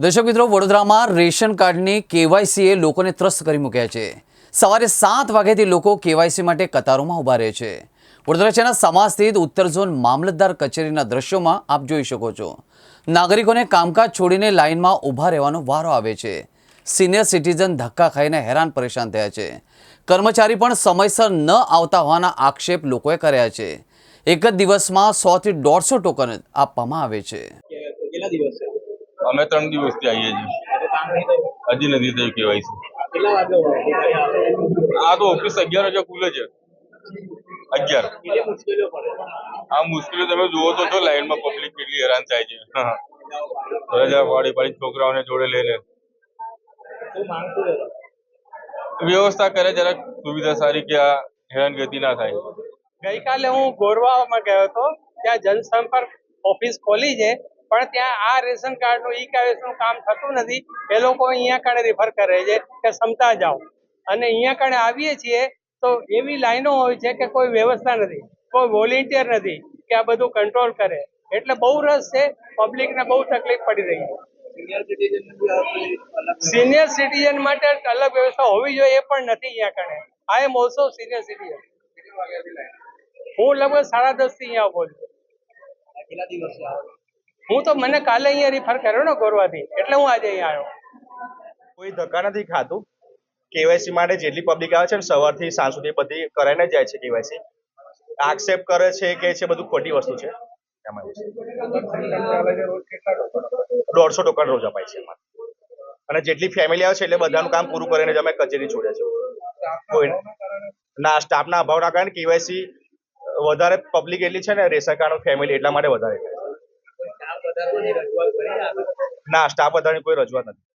દર્શક મિત્રો, વડોદરામાં રેશન કાર્ડની કેવાયસીએ લોકોને ત્રસ્ત કરી મૂક્યા છે. સવારે સાત વાગ્યાથી લોકો કેવાયસી માટે કતારોમાં ઊભા રહે છે. વડોદરા શહેરના સમાજ સ્થિત ઉત્તર ઝોન મામલતદાર કચેરીના દ્રશ્યોમાં આપ જોઈ શકો છો. નાગરિકોને કામકાજ છોડીને લાઇનમાં ઊભા રહેવાનો વારો આવે છે. સિનિયર સિટીઝન ધક્કા ખાઈને હેરાન પરેશાન થયા છે. કર્મચારી પણ સમયસર ન આવતા હોવાના આક્ષેપ લોકોએ કર્યા છે. એક જ દિવસમાં સોથી દોઢસો ટોકન આપવામાં આવે છે. અમે ત્રણ દિવસથી આવીએ છીએ. હજી નથી થયું કેવાયસી આ તો ઓફિસ અગિયાર વાગે ખુલે છે. અગિયાર. આ મુશ્કેલી તમે જુઓ તો છો લાઈનમાં પબ્લિક કેટલી હેરાન થાય છે. છોકરાઓને જોડે લઈને વ્યવસ્થા કરે જરાક સુવિધા સારી કે આ હેરાનગતિ ના થાય. ગઈકાલે હું ગોરવામાં ગયો હતો. ત્યાં જનસંપર્ક ઓફિસ ખોલી છે. પણ ત્યાં આ રેશન કાર્ડનું ઈ નું કામ થતું નથી. એ લોકો અહીંયા કણે રિફર કરે છે કે ક્ષમતા જાઓ. અને અહીંયા કણે આવીએ છીએ તો એવી લાઈનો હોય છે કે કોઈ વ્યવસ્થા નથી કોઈ વોલેન્ટિયર નથી કે આ બધું કંટ્રોલ કરે. એટલે બહુ રસ છે પબ્લિકને બહુ તકલીફ પડી રહી છે. સિનિયર સિટીઝન માટે અલગ વ્યવસ્થા હોવી જોઈએ એ પણ નથી અહીંયા કણે I am also senior citizen હું લગભગ સાડા દસથી અહીંયા ઊભો છું આ? હું તો મને કાલે અહીંયા રિફર કર્યો ને ગોરવાથી, એટલે હું આજે અહીંયા આવ્યો. કોઈ ધક્કા નથી ખાતું. કેવાયસી માટે જેટલી પબ્લિક આવે છે ને સવારથી સાંજ સુધી બધી કરાઈને જાય છે કેવાયસી આક્ષેપ કરે છે કે છે બધું ખોટી વસ્તુ છે. દોઢસો ટોકન રોજ અપાય છે અને જેટલી ફેમિલી આવે છે એટલે બધાનું કામ પૂરું કરીને જ અમે કચેરી છોડે છે. કોઈ ના સ્ટાફના અભાવના કારણે કેવાયસી વધારે પબ્લિક એટલી છે ને રેશન કાર્ડ ફેમિલી એટલા માટે વધારે થાય છે. કોઈ સ્ટાફ વધારવાની રજૂઆત કરી આગળ ના સ્ટાફ વધારાની કોઈ રજૂઆત નથી.